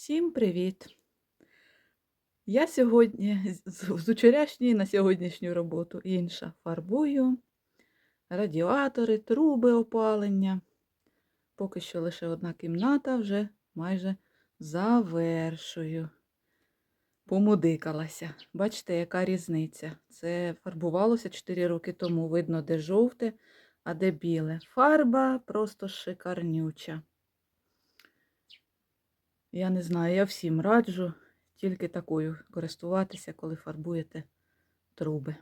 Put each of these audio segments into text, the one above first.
Всім привіт! Я сьогодні з вчорашньої на сьогоднішню роботу інша. Фарбую радіатори, труби опалення. Поки що лише одна кімната вже майже завершую. Помудикалася. Бачите, яка різниця. Це фарбувалося 4 роки тому. Видно, де жовте, а де біле. Фарба просто шикарнюча. Я не знаю, я всім раджу тільки такою користуватися, коли фарбуєте труби.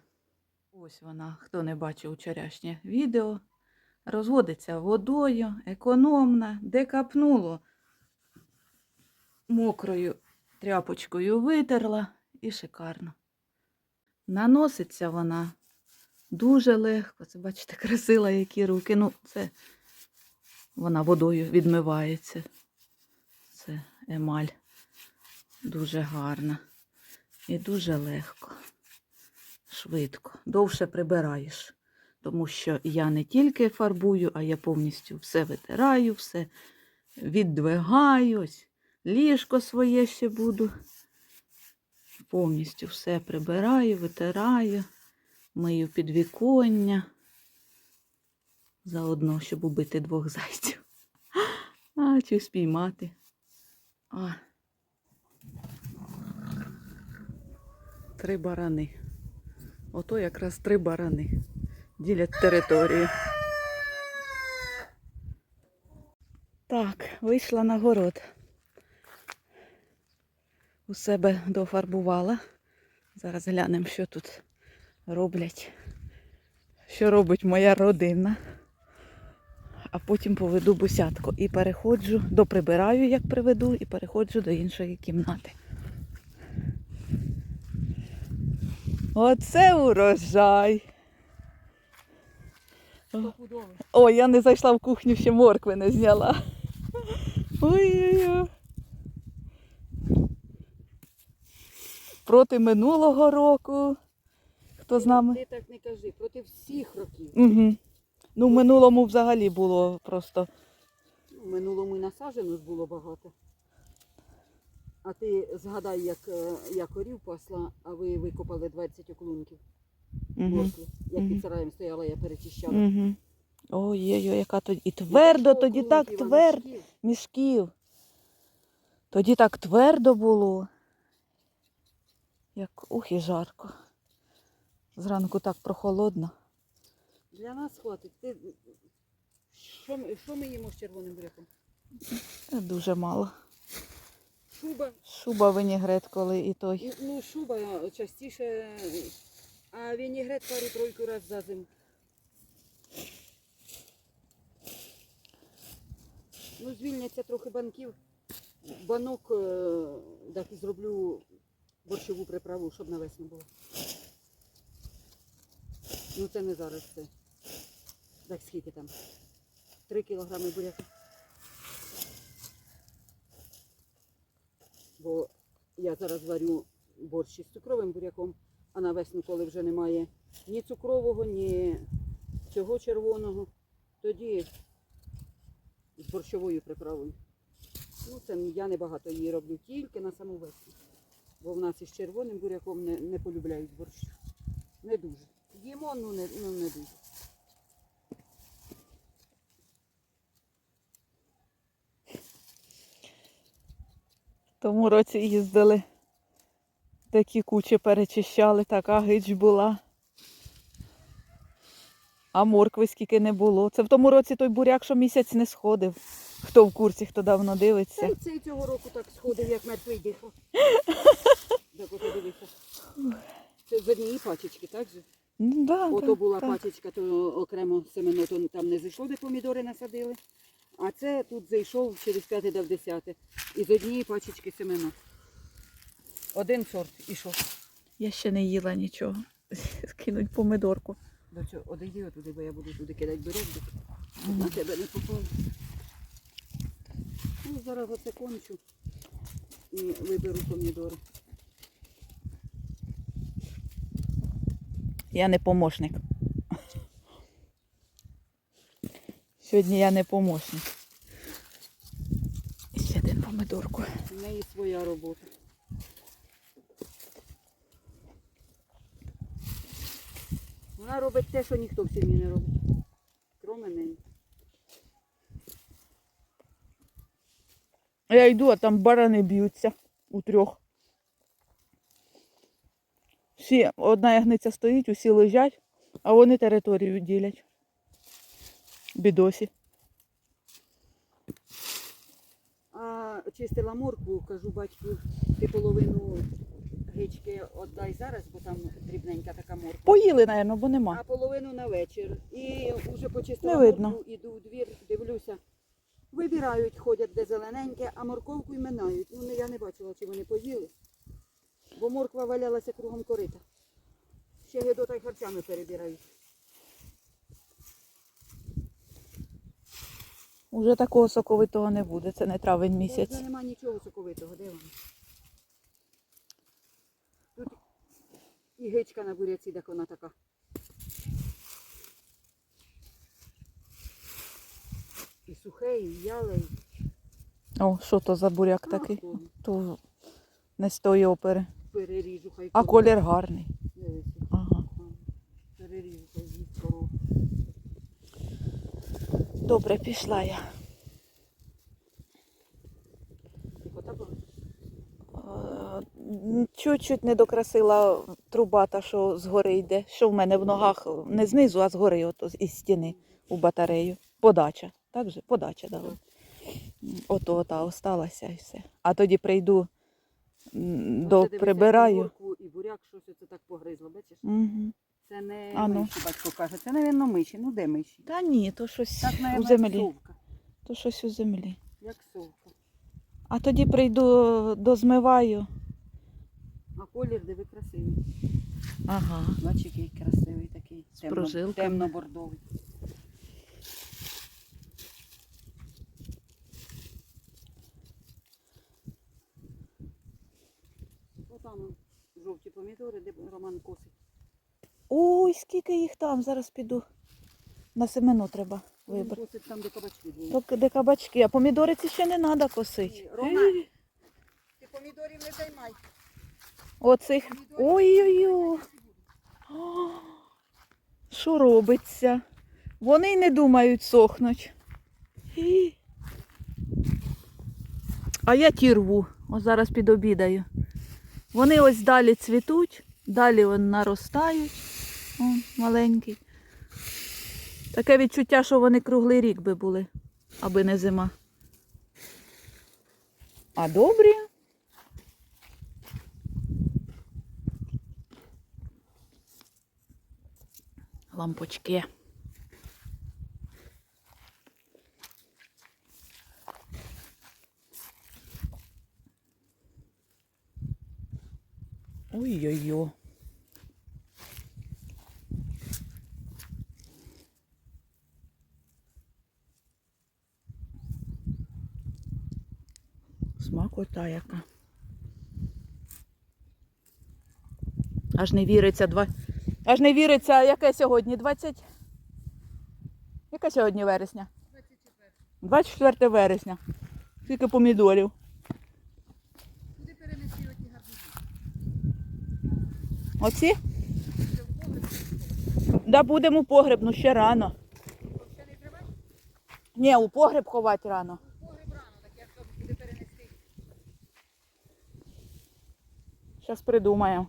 Ось вона, хто не бачив вчорашнє відео. Розводиться водою, економна, де капнуло, мокрою тряпочкою витерла і шикарно. Наноситься вона дуже легко. Це, бачите, красила які руки. Ну, це вона водою відмивається. Це емаль дуже гарна і дуже легко, швидко. Довше прибираєш, тому що я не тільки фарбую, а я повністю все витираю, все віддвигаю. Ось ліжко своє ще буду. Повністю все прибираю, витираю, мию підвіконня. Заодно, щоб убити двох зайців. А, чи спіймати. А. Три барани. Ото якраз три барани. Ділять територію. Так, вийшла на город. У себе дофарбувала. Зараз глянемо, що тут роблять. Що робить моя родина. А потім поведу бусятку. І переходжу, доприбираю, як приведу, і переходжу до іншої кімнати. Оце урожай. О, я не зайшла в кухню, ще моркви не зняла. Ой-ой-ой. Проти минулого року. Хто з нами? Ти так не кажи, проти всіх років. Угу. Ну, в минулому взагалі було просто. У минулому і насаджено ж було багато. А ти згадай, як е, я корів пасла, а ви викопали 20 оклунків Угу. моркви. Як Мгм. під сараєм стояла, я перечищала. Угу. Ой-ой-ой, яка тоді. І твердо Таких тоді так твердо. мішків. Мішків. Тоді так твердо було. Як ух і жарко. Зранку так прохолодно. Для нас хватить. Ти... Що, ми- що ми їмо з червоним? Е, Дуже мало. Шуба. Шуба винігрет, коли і той. Ну, Ну, шуба частіше, а вінігрет пару-тройку раз за зиму. Ну, звільняться трохи банків. Банок е, так і зроблю борщову приправу, щоб на весну було. Ну це не зараз це. Так скільки там? Три кілограми буряка. Бо я зараз варю борщ із цукровим буряком, а на весну, коли вже немає ні цукрового, ні цього червоного, тоді з борщовою приправою. Ну, це я небагато її роблю, тільки на саму весну. Бо в нас із червоним буряком не, не полюбляють борщ. Не дуже. Їмо, ну не, ну не дуже. Тому році їздили. Такі кучі перечищали, така гич була. А моркви скільки не було. Це в тому році той буряк, що місяць не сходив. Хто в курсі, хто давно Та дивиться. й цей цього року так сходив, як мертвий дихав. Так ото дивися. Це з однієї пачечки, так же? Ну, да, Ото да, була так. пачечка, то окремо семено, то там не зайшло, де помідори насадили. А це тут зайшов через п'яте дав десяте. І з однієї пачечки семено. Один сорт ішов. Я ще не їла нічого. Скинуть помидорку. До одійди отуди, бо я буду туди кидати березки. На тебе не попало. Ну, зараз оце кончу і виберу помідори. Я не помощник. Сьогодні я не помощник. І ще один помидор. помідорку. В неї своя робота. Вона робить те, що ніхто в сім'ї не робить. Кроме неї. Я йду, а там барани б'ються у трьох. Всі, одна ягниця стоїть, усі лежать, а вони територію ділять. Бідосі. А чистила моркву, кажу батьку, ти половину гички віддай зараз, бо там дрібненька така морква. Поїли, напевно, бо нема. А половину на вечір. І вже почистила Не видно. моркву, іду у двір, дивлюся. Вибирають, ходять де зелененьке, а морковку й минають. Ну, не- я не бачила, чи вони поїли. Бо морква валялася кругом корита. Ще гидота й харчами перебирають. Уже такого соковитого не буде, це не травень місяць. вже нема нічого соковитого, де воно? Тут і гичка на буряці, так вона така. І сухе, і в'яле, О, що то за буряк такий? То не з тої опери. переріжу, хай А колір гарний. Дивися. Ага. Ага. Переріжу, хай з'їсть корову. Добре, пішла я. Е, Чуть-чуть не докрасила труба, та що згори йде. Що в мене в ногах не знизу, а згори, от із стіни у батарею. Подача. Так же? Подача дала. Ото та осталася і все. А тоді прийду, до прибираю. і буряк, щось це так погризло, бачиш? Угу. Це не А ну. миші, батько каже, це, напевно, миші. Ну де миші? Та ні, то щось Так, у землі. совка. То щось у землі. Як совка. А тоді прийду, дозмиваю. А колір, диви, красивий. Ага. Бачиш, який красивий такий. Темно- прожилками. Темно-бордовий. Отам жовті помідори, де Роман косить. Ой, скільки їх там, зараз піду. На семену треба вибрати. косить там, де кабачки були. Де кабачки, а помідори ці ще не треба косити. Роман, ти помідорів не займай. Оцих. Ой-ой-ой. Що робиться? Вони й не думають сохнуть. А я ті рву. Ось зараз підобідаю. Вони ось далі цвітуть, далі вони наростають. О, маленький. Таке відчуття, що вони круглий рік би були, аби не зима. А добрі. лампочки. Ой-ой-ой. Смакота яка. Аж не віриться два. Аж не віриться, яке сьогодні? 20. Яке сьогодні вересня? 24 вересня. Скільки помідорів. Куди перенесли оті гарбузи? Оці? Да будемо у погреб, ну ще рано. Ще не? Ні, у погреб ховати рано, так я кажу, куди перенести. Зараз придумаємо.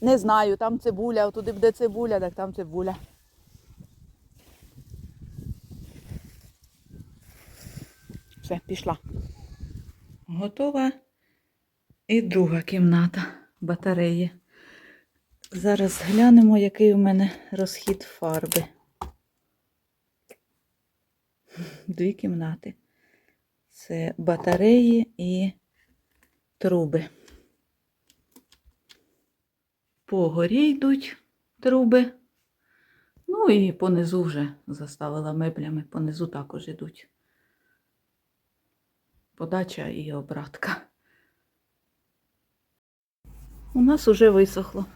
Не знаю, там цибуля, туди буде цибуля, так там цибуля. Все, пішла. Готова. І друга кімната батареї. Зараз глянемо, який у мене розхід фарби. Дві кімнати. Це батареї і труби. По горі йдуть труби. Ну і понизу вже заставила меблями, понизу також йдуть. Подача і обратка. У нас уже висохло.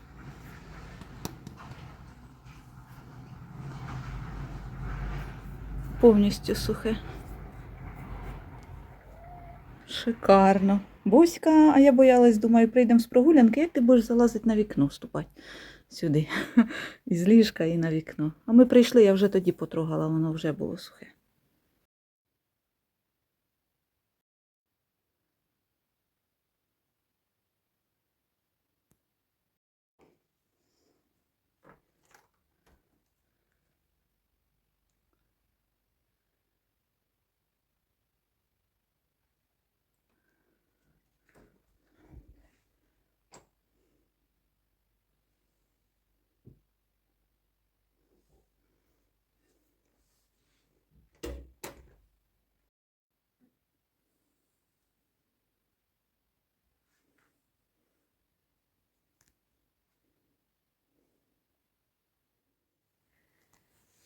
Повністю сухе. Шикарно. Буська, а я боялась, думаю, прийдемо з прогулянки, як ти будеш залазити на вікно ступати сюди. Із ліжка і на вікно. А ми прийшли, я вже тоді потрогала, воно вже було сухе.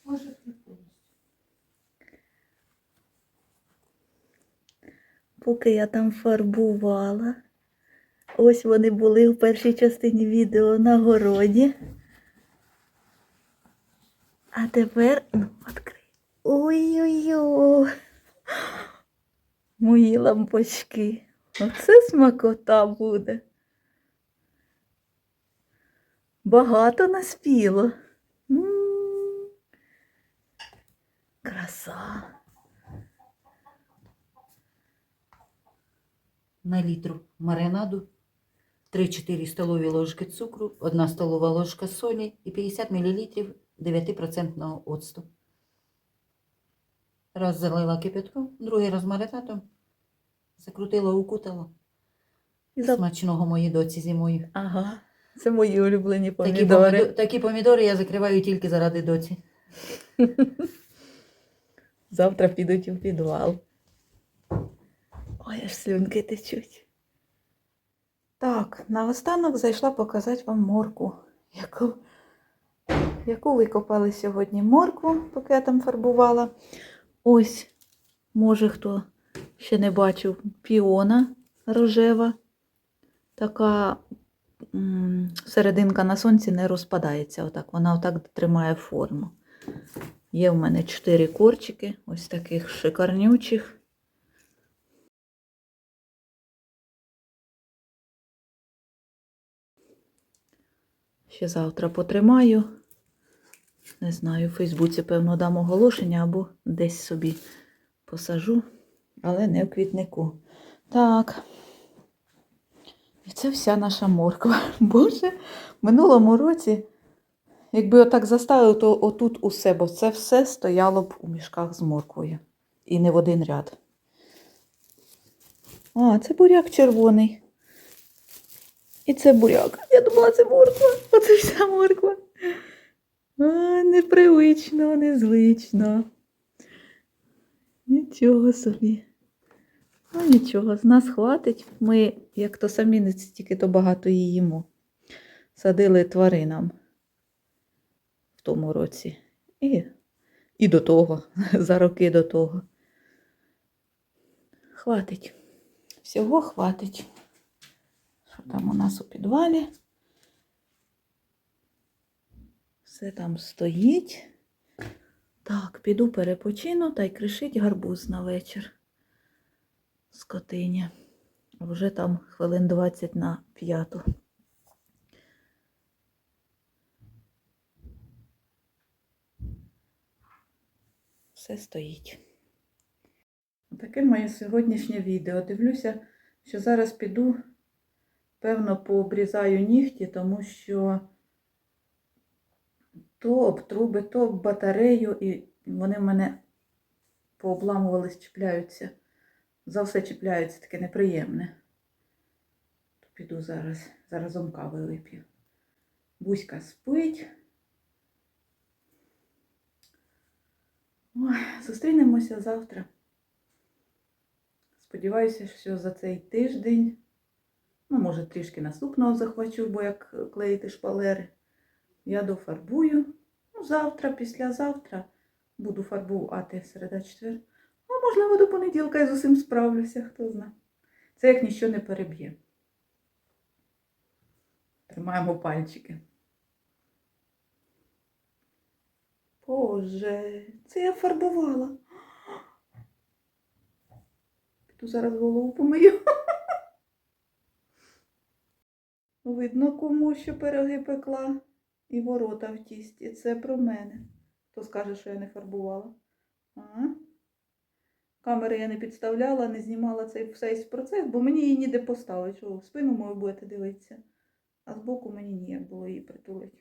Може, Поки я там фарбувала, ось вони були в першій частині відео на городі. А тепер, ну, відкрий. Ой-ой-ой. Мої лампочки. Оце смакота буде. Багато наспіло. М. Краса. На літру маринаду, 3-4 столові ложки цукру, 1 столова ложка солі і 50 мл 9% оцту. Раз залила кипятком, другий раз маринадом, закрутила, укутала. За- Смачного моїй доці зимою. Ага. Це мої улюблені Такі помідори. помідори. такі помідори я закриваю тільки заради доці. Завтра підуть у підвал. Ой, аж слюнки течуть. Так, наостанок зайшла показати вам морку, яку, яку викопали сьогодні моркву, поки я там фарбувала. Ось, може, хто ще не бачив, піона рожева. Така м, серединка на сонці не розпадається. Отак. Вона отак тримає форму. Є в мене чотири корчики, ось таких шикарнючих. Ще завтра потримаю. Не знаю, в Фейсбуці, певно, дам оголошення або десь собі посажу, але не в квітнику. Так. І це вся наша морква. Боже, в минулому році Якби отак заставив, то отут усе, бо це все стояло б у мішках з морквою. І не в один ряд. А, це буряк червоний. І це буряк. Я думала, це морква. Оце вся морква. А, непривично, незвично. Нічого собі. Ну, нічого, з нас хватить. Ми, як то самі не стільки то багато їмо. Садили тваринам в тому році. І, і до того, за роки до того. Хватить. Всього хватить. Там у нас у підвалі? Все там стоїть. Так, піду перепочину та й кришить гарбуз на вечір. Скотині. Вже там хвилин 20 на п'яту. все стоїть. Таке моє сьогоднішнє відео. Дивлюся, що зараз піду, певно, пообрізаю нігті, тому що то об труби, то об батарею, і вони в мене пообламувались, чіпляються. За все чіпляються, таке неприємне. То піду зараз, заразом кави вип'ю. Буська спить. Ой, зустрінемося завтра. Сподіваюся, що за цей тиждень, ну, може, трішки наступного захвачу, бо як клеїти шпалери, я дофарбую. Ну, завтра, післязавтра буду фарбувати середа четвер. А можливо, до понеділка я з усім справлюся, хто знає. Це як ніщо не переб'є. Тримаємо пальчики. Боже, це я фарбувала. Ту зараз голову помию. Видно, кому що пироги пекла і ворота в тісті. Це про мене. Хто скаже, що я не фарбувала? А? Камери я не підставляла, не знімала цей весь процес, бо мені її ніде поставити. Що, в спину мою будете дивитися, а збоку мені ніяк було її притулити.